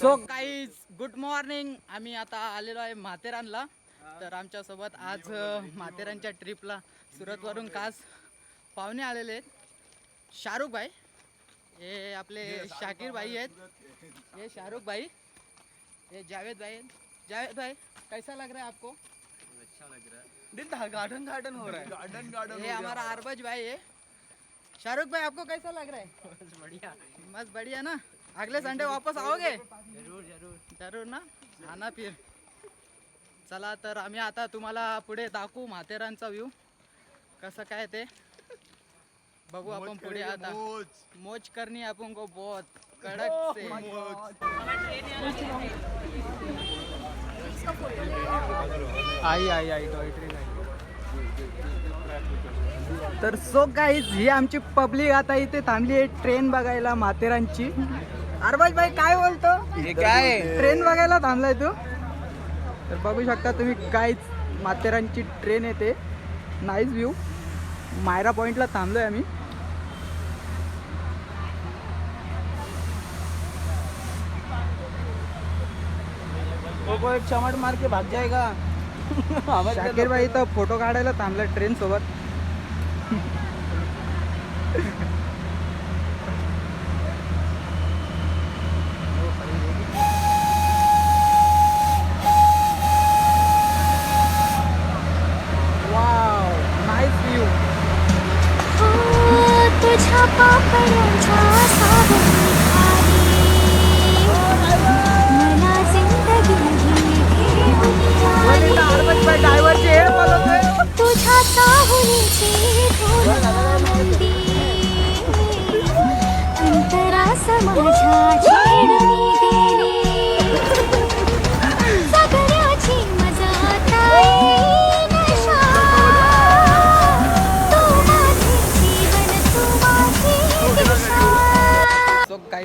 So काही good morning आम्ही आता आलेलो आहे माथेरानला तर आमच्यासोबत आज माथेरानच्या ट्रिपला सुरतवरून खास पाहुणे आलेले आहेत. शाहरुख भाई. हे आपले शाकीर भाई आहेत. ये शाहरुख भाई. ये जावेद भाई हैं। जावेद भाई कैसा लग रहा है आपको? गार्डन गार्डन हो रहा है। गार्डन गार्डन ये हमारा अरबज भाई है। शाहरुख भाई आपको कैसा लग रहा है? बढ़िया। मस्त बढ़िया ना? अगले संडे वापस आओगे? जरूर जरूर. जरूर ना? आना फिर चला तर आम्ही आता तुम्हाला पुढे दाखवू माथेरानचा व्ह्यू कसं काय ते? बघू आपण पुढे आता. मोज. करनी आपण को बहुत कडक से. आई आई आई तर सो गाईज ही आमची पब्लिक आता इथे थांबली आहे ट्रेन बघायला माथेरानची अरबाज भाई काय बोलतो? हे काय? ट्रेन बघायला थांबलाय तू? तर बघू शकता तुम्ही काहीच माथेरानची ट्रेन येते. नाईस व्ह्यू मायरा पॉइंटला थांबलोय आम्ही. चमट मार के भाग जाएगा. शाकीर भाई इथं फोटो काढायला थांबला ट्रेन सोबत.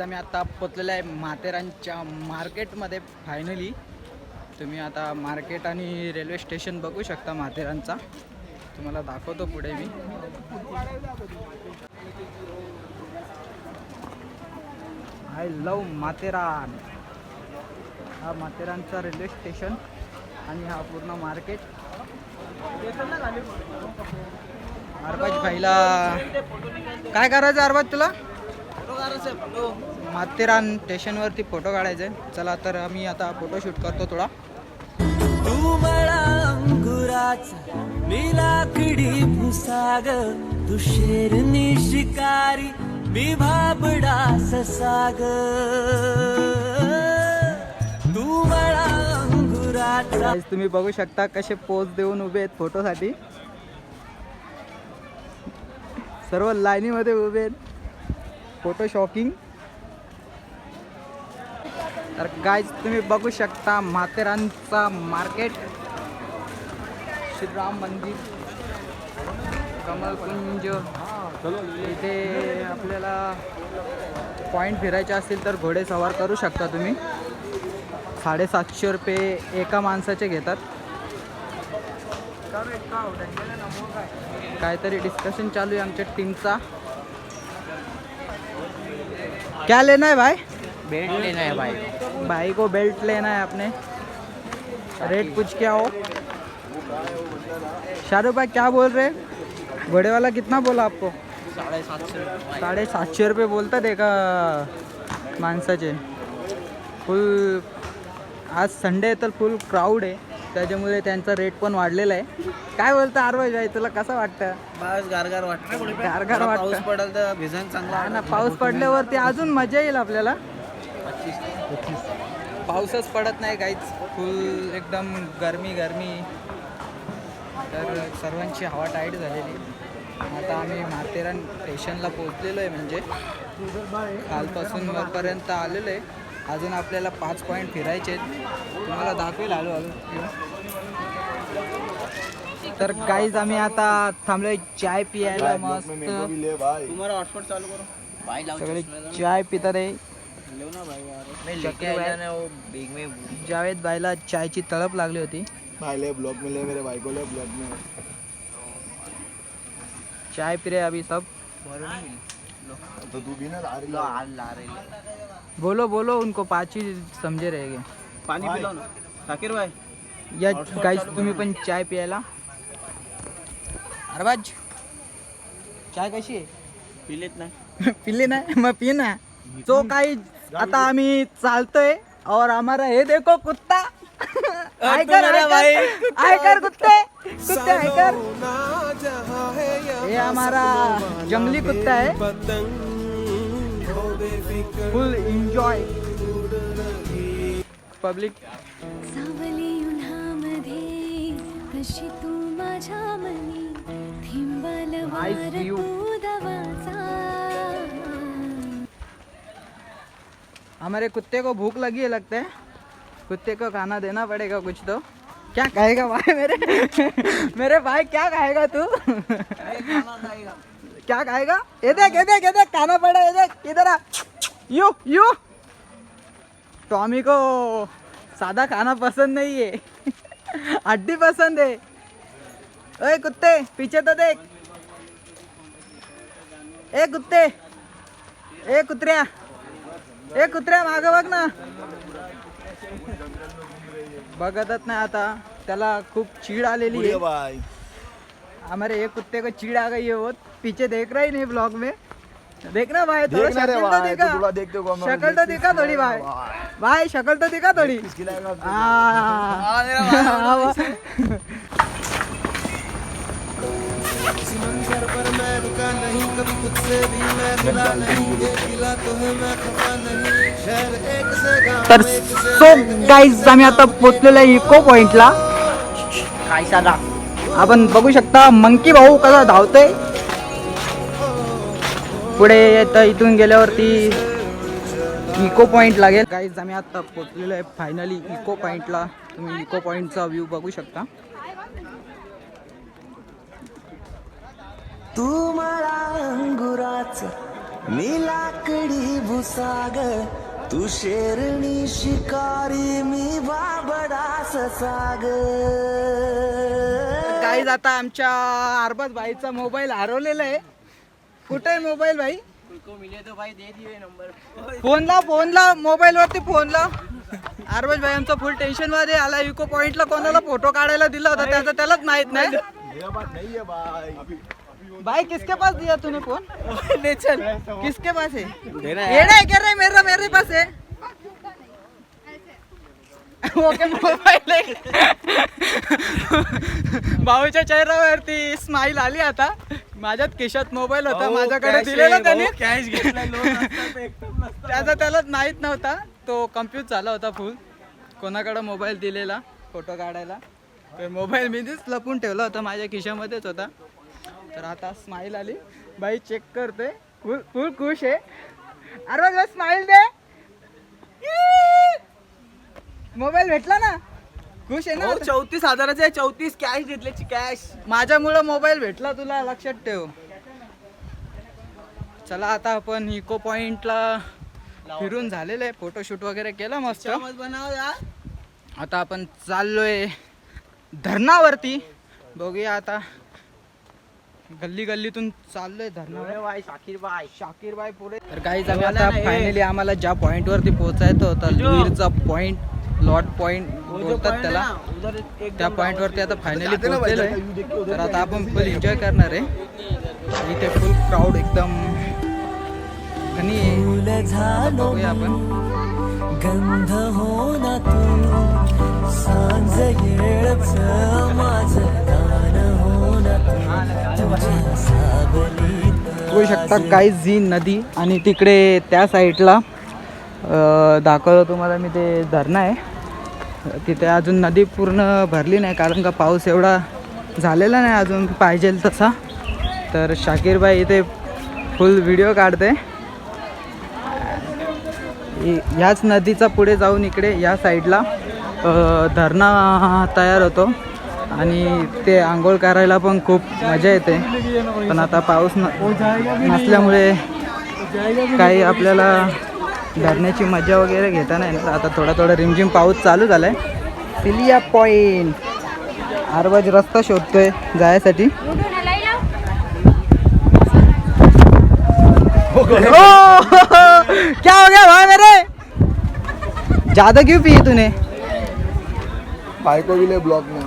आम्ही आता पोचलेलं आहे माथेरानच्या मार्केटमध्ये फायनली तुम्ही आता मार्केट आणि रेल्वे स्टेशन बघू शकता माथेरानचा तुम्हाला दाखवतो पुढे मी. I love Matheran. हा माथेरानचा रेल्वे स्टेशन आणि हा पूर्ण मार्केट. अरबाज भाईला. काय करायचं अरबाज तुला? माथेरान स्टेशनवरती फोटो काढायचे. चला तर आम्ही आता फोटो शूट करतो थोडा. तू मला अंकुराचा मी लाकडी भुसाग तू शेरनी शिकारी बिभाबडा भाबडा ससाग. तू मला अंगुराचा तुम्ही बघू शकता कसे पोज देऊन उभे आहेत फोटोसाठी सर्व लाईनीमध्ये उभे आहेत. फोटो शॉकिंग तर काय तुम्ही बघू शकता माथेरानचा मार्केट श्रीराम मंदिर. कमलकुंज. इथे आपल्याला पॉईंट फिरायचे असतील तर घोडे सवार करू शकता तुम्ही. साडेसातशे रुपये एका माणसाचे घेतात. काहीतरी डिस्कशन चालू आहे आमच्या टीमचा क्या लेना है भाई? बेल्ट लेना है भाई. भाई को बेल्ट लेना है अपने रेट पूछ क्या हो? शाहरुख भाई क्या बोल रहे? घोड़े वाला कितना बोला आपको? साढ़े सात सौ साडे सातशे रुपये बोलतात एका माणसाचे. फुल आज संडे आहे तर फुल क्राऊड आहे. त्याच्यामुळे त्यांचा रेट पण वाढलेला आहे. काय बोलतं आरवाज भाई तुला कसं वाटतं? बस गारगार वाटतं. गारगार वाटतं. पाऊस पडेल तर भिजन चांगला ना पाऊस पडल्यावरती अजून मजा येईल आपल्याला. पाऊसच पडत नाही काहीच. फुल एकदम गरमी गरमी तर सर्वांची हवा टाईट झालेली आता आम्ही माथेरान स्टेशनला पोहोचलेलो आहे म्हणजे. कालपासून वरपर्यंत आलेलो आहे. अजून आपल्याला पाच पॉईंट फिरायचे आहेत. तुम्हाला दाखवेल आलो आलो तर काहीच आम्ही आता थांबलोय चाय पियायला मस्त. सगळे चाय पितात आहे. जावेद भाईला चायची तळप लागली होती. भाई ले ब्लॉक में ले मेरे भाई को ले ब्लॉक में. चाय पी रहे अभी सब। लो तो तू भी ना ला रही लो रही बोलो बोलो उनको पाच ही समजे रहेगे पाणी पिलो ना। शाकीर भाई। या गाईस तुम्ही पण चाय प्यायला। अरबाज चाय कशी आहे? पिलेत नाही पिली नाही मग पी ना। तो काही आता आम्ही चालतोय और हमारा हे देखो कुत्ता। आयकर आयकर आयकर कुत्ते कुत्ते आयकर। ये हमारा जंगली कुत्ता है। Full enjoy. पब्लिक। सावली उन्हामध्ये कशी तू माझ्या मनी थिंबल वार. तू दवाचा हमारे कुत्ते को भूख लगी है लगता है। कुत्ते को खाना देना पड़ेगा कुछ तो। क्या कहेगा भाई मेरे? मेरे भाई क्या कहेगा तू? क्या खाएगा ये देख ये देख ये देख खाना पड़ा ये देख इधर आ यू यू। टॉमी को सादा खाना पसंद नहीं है। हड्डी पसंद है। ओए कुत्ते, पीछे तो देख। ए कुत्ते, ए कुत्र्या ए कुत्र्या मागं बघ ना बघतच नाही आता. त्याला खूप चीड आलेली बुढ़िया है भाई हमारे एक कुत्ते को चीड़ आ गई है वो पीछे देख रहा ही नहीं ब्लॉग में. देखना भाई थोड़ा देखना रे शक्ल तो भाई, दिखा. तू थोड़ा देखते को शक्ल तो दिखा थोड़ी भाई. भाई. शक्ल तो दिखा थोड़ी. हाँ हाँ, पर मैं रुका नहीं कभी खुद से भी मैं मिला नहीं। ये तो है मैं खफा नहीं। शहर एक से गाँव तर सो गाईज आम्ही आता पोचलेलो आहे इको पॉइंटला काय साला आपण बघू शकता मंकी भाऊ कसा धावतोय. पुढे येतं इथून गेल्यावरती इको पॉइंट लागेल. गाईज आम्ही आता पोचलेलो आहे फायनली इको पॉइंटला तुम्ही इको पॉइंटचा व्ह्यू बघू शकता. तू मला अंगुराच मी लाकडी भुसाग तू शेरणी शिकारी मी बाबडास साग. गाईज आता आमच्या अरबाज भाईचा मोबाईल हरवलेला आहे. कुठे आहे मोबाईल भाई? तुमको मिले तो भाई दे दिए नंबर फोन ला फोन ला मोबाईल वरती फोन ला अरबाज भाई आमचा फुल टेन्शनमध्ये आला इको पॉइंटला कोणाला फोटो काढायला दिला होता? त्याचा त्यालाच माहीत नाही. ये बात नहीं है भाई किसके पास दिया तूने फोन? ले चल। किसके पास है? ये नहीं कर रहे मेरा मेरे पास है। ओके मोबाईल भाऊच्या चेहऱ्यावरती स्माइल आली आता. माझ्यात केशात मोबाईल होता माझ्याकडे दिलेला त्याने. कॅश त्याचा त्यालाच माहीत नव्हता. तो कम्प्यूज झाला होता फुल कोणाकडे मोबाईल दिलेला फोटो काढायला. तर मोबाईल मी लपून ठेवला होता माझ्या खिशामध्येच होता. तर आता स्माईल आली. बाई चेक करते. फुल फुल खुश आहे. अरे बघ स्माईल दे. मोबाईल भेटला ना? खुश आहे ना आता? चौतीस हजाराचे आहे, चौतीस कॅश घेतल्याची कॅश माझ्यामुळं मोबाईल भेटला तुला लक्षात ठेव. चला आता आपण इको पॉइंटला फिरून झालेलं आहे. फोटोशूट वगैरे केलं मस्त. आता आपण चाललोय धरणावरती. बघूया आता. गल्ली गल्लीतून चाललोय धरणावर भाई शाकीर भाई शाकीर बाई पुढे. तर काही आम्ही आता फायनली आम्हाला ज्या पॉइंट वरती पोहोचायचं होतं लुईरचा पॉइंट लॉट पॉइंट बोलतात त्याला. त्या पॉइंट वरती आता फायनली पोहोचलेलो आहे. तर आता आपण फुल एन्जॉय करणार आहे. इथे फुल क्राऊड एकदम. झालो बघूया आपण. गंध हो ना तू. सांज येळच माझ. बघू शकता काही झी नदी आणि तिकडे त्या साईडला दाखवलं तुम्हाला मी ते धरणं आहे. तिथे अजून नदी पूर्ण भरली नाही कारण का पाऊस एवढा झालेला नाही अजून पाहिजे तसा. तर शाकीरबाई इथे फुल व्हिडिओ काढते. याच ह्याच नदीचा पुढे जाऊन इकडे या साईडला धरणा तयार होतो. आणि ते आंघोळ करायला पण खूप मजा येते. पण आता पाऊस न नसल्यामुळे काही आपल्याला धरण्याची मजा वगैरे घेता नाही. आता थोडा थोडा रिमझिम पाऊस चालू झाला आहे सिलिया पॉईंट आरबाज रस्ता शोधतोय जायसाठी. ओ, क्या हो गया भाई मेरे? ज्यादा क्यों पी तूने? भाई को भी ले ब्लॉक में।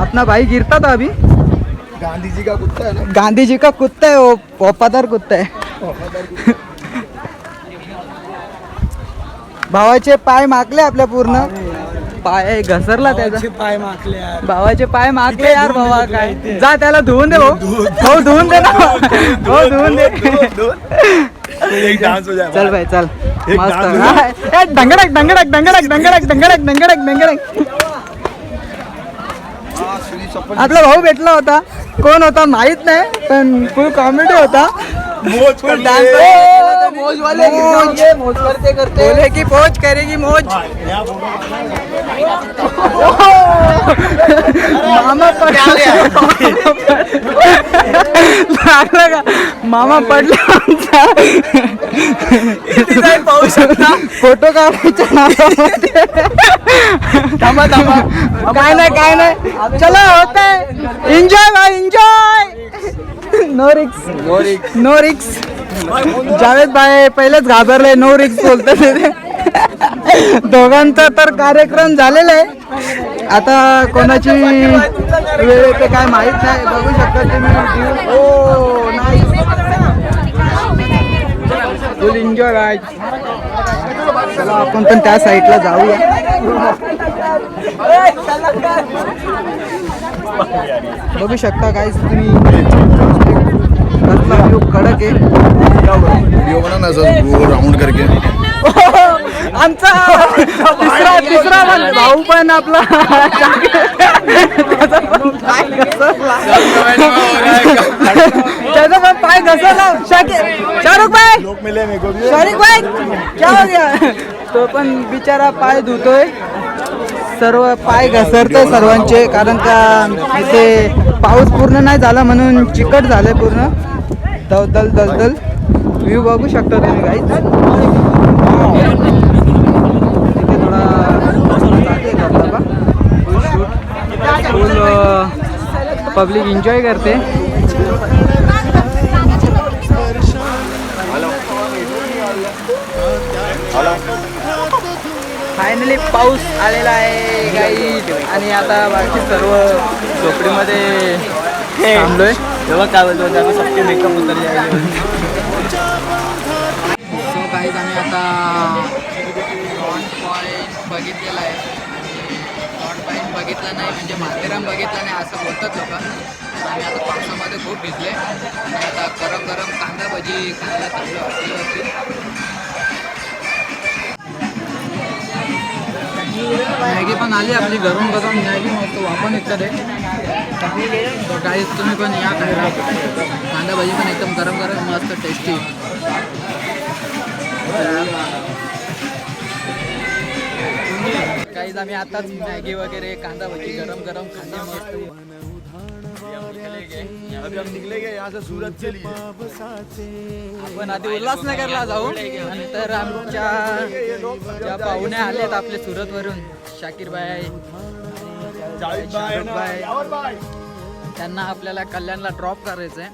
अपना भाई गिरता था अभी। गांधी जी का कुत्ता है ना? गांधी जी का कुत्ता है वो वफादार कुत्ता आहे भावाचे पाय माकले आपल्या पूर्ण। पाय घसरला त्याचा। पाय भावाचे पाय मागले यार भावा काय? जा त्याला धुवून दे भाऊ। भाऊ धुवून दे ना। भाऊ धुवून दे। हो चल भाई चल। मस्त। हा, डंगडक डंगडक डंगडक डंगडक डंगडक डंगडक डंगडक। आपला भाऊ भेटला होता. कोण होता माहीत नाही पण फुल कॉमेडी होता. मोज कर ले. मोज. वाले मोज करते करते. बोले की पोच करेगी मोज. मामा लागला का? मामा पडला आमचा. पाहू शकता. फोटो नावामध्ये थांबा थांबा. काय नाही काय नाही. चला होत आहे एन्जॉय भाई enjoy no risks no risks no risks Javed भाई पहिलेच घाबरले नो रिक्स बोलतात ते. दोघांचा तर कार्यक्रम झालेला आहे. आता कोणाची वेळ येते काय माहीत नाही. बघू शकता तुम्ही. ओ नाही फुल एन्जॉय राज चला आपण पण त्या साईडला जाऊया. बघू शकता काय तुम्ही. कडक आहे. व्हिडिओ बना ना सर राऊंड करके. आमचा तिसरा तिसरा पण भाऊ पण आपला त्याचा पण पाय घसरला त्याचा पण पाय घसरला. शाकिर शाहरुख भाई! शाहरुख भाई! क्या हो गया? तो पण बिचारा पाय धुतोय. सर्व पाय घसरते सर्वांचे कारण का इथे पाऊस पूर्ण नाही झाला म्हणून चिकट झालंय पूर्ण. दलदल दलदल. व्ह्यू बघू शकता तुम्ही काहीच तिथे थोडा जाते धबधबा फुल फुल पब्लिक एन्जॉय करते. फायनली पाऊस आलेला आहे गाई आणि आता बाकी सर्व झोपडीमध्ये थांबलोय. तेव्हा काय बोलतो त्याला सबके मेकअप उतर सो आम्ही आता बघितलेला आहे. बघितला नाही म्हणजे माथेरान बघितला नाही असं बोलतात लोक. आम्ही आता पावसामध्ये खूप भिजले. आणि आता गरम गरम कांदा भजी खायला चांगलं होती मॅगी पण आली आपली गरम गरम मॅगी मस्त वापरून येतात तर काही तुम्ही पण या खायला. कांदा भजी पण एकदम गरम गरम मस्त टेस्टी काहीच आम्ही आताच मॅगी वगैरे कांदा भजी गरम गरम खाणे मस्त. आपण आधी उल्हासनगरला जाऊ नंतर आमच्या ज्या पाहुणे आलेत आपले सुरत वरून शाकीर बाय त्यांना आपल्याला कल्याणला ड्रॉप करायचंय. आहे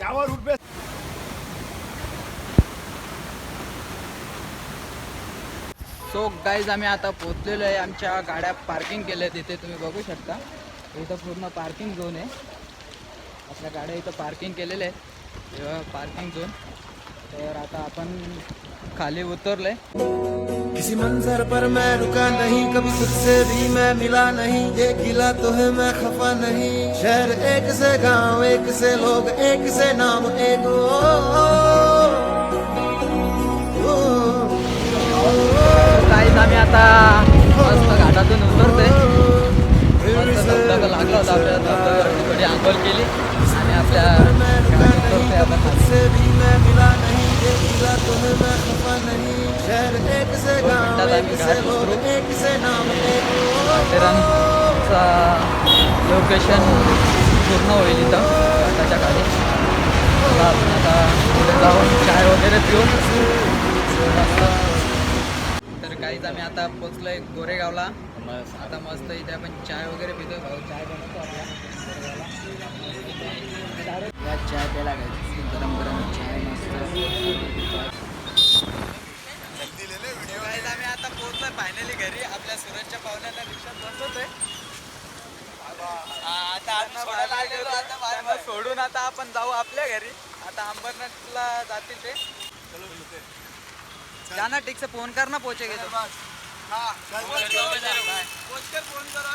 सो गाईज आम्ही आता पोहोचलेलो आहे. आमच्या गाड्या पार्किंग केल्या तिथे तुम्ही बघू शकता. इथं पूर्ण पार्किंग झोन आहे. आपल्या गाड्या इथं पार्किंग केलेल्या आहेत. पार्किंग झोन तर आता आपण खाली उतरलोय. किसी मंजर पर मैं रुका नहीं कभी तुझसे भी मैं मिला नहीं। ये गिला तो है मैं खफा नहीं। शहर एक से गाँव एक से लोग एक से नाम एक। ओ, ओ, काहीच आम्ही आता मस्त घाटातून उतरतोय. मस्त धबधबा लागला होता आपल्या धबधब्यावरती. थोडी आंघोळ केली. आणि आपल्या उतरतोय आता माथेरानचा लोकेशन पूर्ण होईल इथं घाटाच्या खाली. चला आपण आता पुढे जाऊन चाय वगैरे पिऊन काहीच आम्ही आता पोचलोय गोरेगावला. आता मस्त इथे आपण चाय वगैरे पितोय. भाऊ चाय बनवतो आपल्या. चाय प्यायला घ्यायची गरम गरम चाय मस्त. आम्ही आता पोहोचलोय फायनली घरी. आपल्या सुरतच्या पाहुण्यांना रिक्षात बसवतोय आता सोडून आता आपण जाऊ आपल्या घरी. आता अंबरनाथला जातील ते. जाना ठीक से फोन करना पोहोचे तो फोन करा।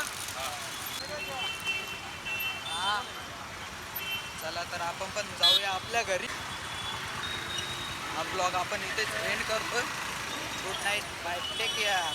हा. चला तर आपण पण जाऊया आपल्या घरी. हा ब्लॉग आपण इथेच एंड करतोय. Good night bye take care